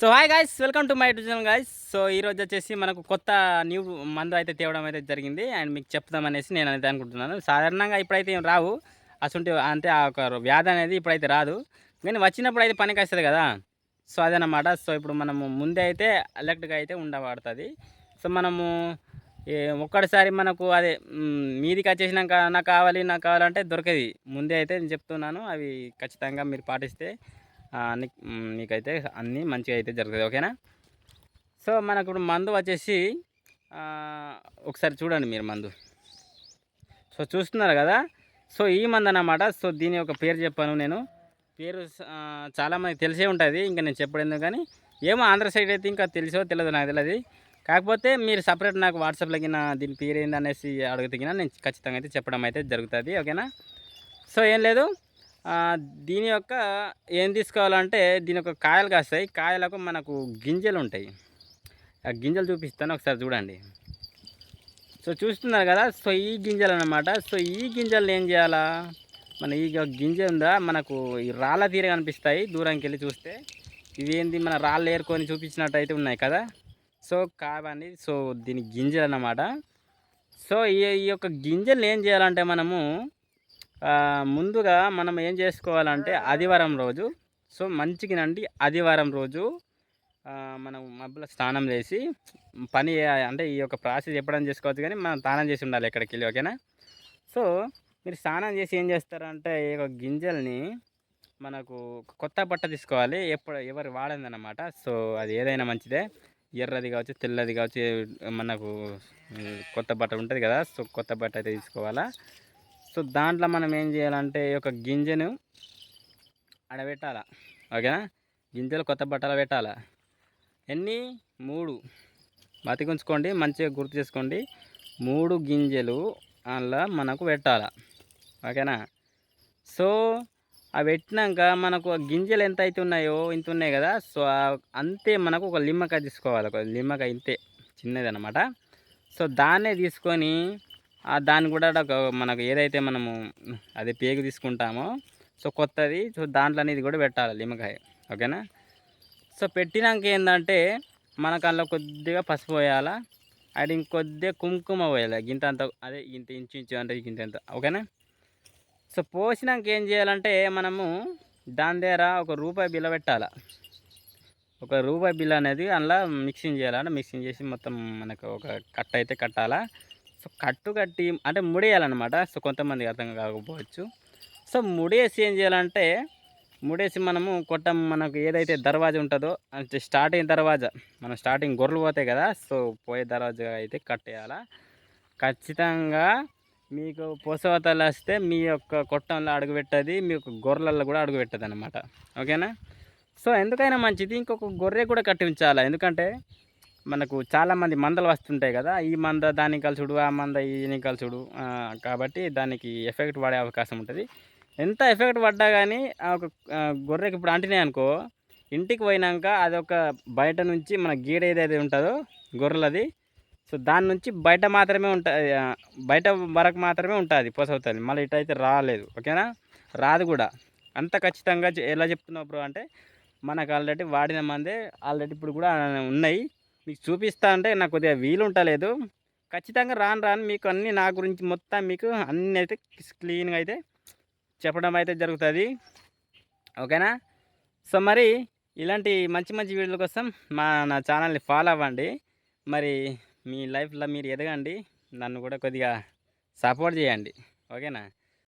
So hi guys welcome to my channel guys so ఈరోజు వచ్చేసి మనకు కొత్త న్యూ మందు అయితే తేవడం అయితే జరిగింది. అండ్ మీకు చెప్తామనేసి నేను అయితే అనుకుంటున్నాను. సాధారణంగా ఇప్పుడైతే ఏం రావు. అసలు అంటే ఆ ఒక వ్యాధి అనేది ఇప్పుడైతే రాదు. కానీ వచ్చినప్పుడు అయితే పనికి వస్తుంది కదా. సో అదనమాట సో ఇప్పుడు మనము ముందే అయితే అలర్ట్గా అయితే ఉండబడుతుంది. సో మనము ఏ- ఒక్కడిసారి మనకు అదే మీదికి వచ్చేసినాక నాకు కావాలి నాకు కావాలంటే దొరకది. ముందే అయితే నేను చెప్తున్నాను. అవి ఖచ్చితంగా మీరు పాటిస్తే అన్ని మీకైతే అన్నీ మంచిగా అయితే జరుగుతుంది ఓకేనా? సో మనకు ఇప్పుడు మందు వచ్చేసి ఒకసారి చూడండి మీరు మందు. సో చూస్తున్నారు కదా? సో ఈ మందు అన్నమాట సో దీని యొక్క పేరు చెప్పాను నేను. పేరు చాలామంది తెలిసే ఉంటుంది ఇంకా నేను చెప్పడం కానీ ఏమో ఆంధ్ర సైడ్ అయితే ఇంకా తెలిసో తెలియదు నాకు తెలియదు కాకపోతే మీరు సపరేట్ నాకు వాట్సాప్లో నా దీని పేరు ఏంది అనేసి అడుగుతగిన నేను ఖచ్చితంగా అయితే చెప్పడం అయితే జరుగుతుంది ఓకేనా? సో ఏం లేదు. దీని యొక్క ఏం తీసుకోవాలంటే దీని యొక్క కాయలు కాస్తాయి. కాయలకు మనకు గింజలు ఉంటాయి. ఆ గింజలు చూపిస్తాను ఒకసారి చూడండి. సో చూస్తున్నారు కదా సో ఈ గింజలు అన్నమాట. సో ఈ గింజలు ఏం చేయాలా? మన ఈ యొక్క గింజ ఉందా? మనకు ఈ రాళ్ళ తీర కనిపిస్తాయి దూరంకి వెళ్ళి చూస్తే. ఇవేంది? మన రాళ్ళు ఏరుకొని చూపించినట్టు అయితే ఉన్నాయి కదా. సో కావని సో దీని గింజలు అన్నమాట. సో ఈ ఈ యొక్క గింజలు ఏం చేయాలంటే మనము ముందుగా మనం ఏం చేసుకోవాలంటే ఆదివారం రోజు సో మంచిగానండి ఆదివారం రోజు మనం మబ్బులో స్నానం చేసి పని అంటే ఈ యొక్క ప్రాసెస్ ఎప్పుడైనా చేసుకోవచ్చు కానీ మనం స్నానం చేసి ఉండాలి ఎక్కడికి వెళ్ళి ఓకేనా? సో మీరు స్నానం చేసి ఏం చేస్తారంటే ఈ యొక్క గింజల్ని మనకు కొత్త బట్ట తీసుకోవాలి. ఎప్పుడు ఎవరు వాడిందన్నమాట. సో అది ఏదైనా మంచిదే. ఎర్రది కావచ్చు తెల్లది కావచ్చు మనకు కొత్త బట్ట ఉంటుంది కదా సో కొత్త బట్ట అయితే తీసుకోవాలా. సో దాంట్లో మనం ఏం చేయాలంటే ఈ యొక్క గింజను ఆడబెట్టాల ఓకేనా? గింజలు కొత్త బట్టలు పెట్టాలా. ఎన్ని? మూడు. బతికుంచుకోండి మంచిగా గుర్తు చేసుకోండి. మూడు గింజలు అందులో మనకు పెట్టాల. ఓకేనా? సో అవి పెట్టినాక మనకు ఆ గింజలు ఎంత అయితే ఉన్నాయో ఇంత ఉన్నాయి కదా. సో అంతే మనకు ఒక లిమ్మకాయ తీసుకోవాలి. ఒక లిమ్మకాయ ఇంతే చిన్నది అనమాట సో దాన్నే తీసుకొని దాన్ని కూడా ఒక మనకు ఏదైతే మనము అది పేగు తీసుకుంటామో సో కొత్తది సో దాంట్లో అనేది కూడా పెట్టాలి నిమ్మకాయ ఓకేనా? సో పెట్టినాక ఏంటంటే మనకు అందులో కొద్దిగా పసుపు పోయాలా అది ఇంకొద్దిగా కుంకుమ పోయాలి గింత అంత అదే ఇంత ఇంచు ఇంచు అంటే గింత ఎంత ఓకేనా? సో పోసినాక ఏం చేయాలంటే మనము దాని దగ్గర ఒక రూపాయి బిల్ల పెట్టాలి. ఒక రూపాయి బిల్ల అనేది అందులో మిక్సింగ్ చేయాలంటే మిక్సింగ్ చేసి మొత్తం మనకు ఒక కట్ట అయితే కట్టాలా. సో కట్టు కట్టి అంటే ముడేయాలన్నమాట. సో కొంతమందికి అర్థం కాకపోవచ్చు. సో ముడేసి ఏం చేయాలంటే ముడేసి మనము కొట్టం మనకు ఏదైతే దర్వాజా ఉంటుందో అంటే స్టార్టింగ్ దర్వాజా మనం స్టార్టింగ్ గొర్రెలు పోతాయి కదా సో పోయే దర్వాజా అయితే కట్టేయాలా. ఖచ్చితంగా మీకు పోసవతలు వస్తే మీ యొక్క కొట్టంలో అడుగుపెట్టది మీ యొక్క గొర్రెలలో కూడా అడుగుపెట్టదు అనమాట ఓకేనా? సో ఎందుకైనా మంచిది ఇంకొక గొర్రె కూడా కట్టి ఉంచాలి? ఎందుకంటే మనకు చాలామంది మందలు వస్తుంటాయి కదా. ఈ మంద దానికి కలుసుడు ఆ మంద ఈయన కలుసుడు. ఆ, కాబట్టి దానికి ఎఫెక్ట్ పడే అవకాశం ఉంటుంది. ఎంత ఎఫెక్ట్ పడ్డా కానీ ఆ ఒక గొర్రెకి ఇప్పుడు అంటినాయి అనుకో ఇంటికి పోయినాక అదొక బయట నుంచి మన గీడ ఏదైతే ఉంటుందో గొర్రెలది సో దాని నుంచి బయట మాత్రమే ఉంటుంది బయట వరకు మాత్రమే ఉంటుంది పొసవుతుంది. మళ్ళీ ఇటైతే రాలేదు ఓకేనా? రాదు కూడా. అంత ఖచ్చితంగా ఎలా చెప్తున్నావు బ్రో అంటే మనకు ఆల్రెడీ వాడిన మందే ఆల్రెడీ ఇప్పుడు కూడా ఉన్నాయి. మీకు చూపిస్తా అంటే నాకు కొద్దిగా వీలు ఉంటలేదు ఖచ్చితంగా రాను రాను మీకు అన్నీ నా గురించి మొత్తం మీకు అన్నీ అయితే క్లీన్గా అయితే చెప్పడం అయితే జరుగుతుంది. ఓకేనా? సో మరి ఇలాంటి మంచి మంచి వీడియోల కోసం మా నా ఛానల్ని ఫాలో అవ్వండి. మరి మీ లైఫ్లో మీరు ఎదగండి నన్ను కూడా కొద్దిగా సపోర్ట్ చేయండి. ఓకేనా?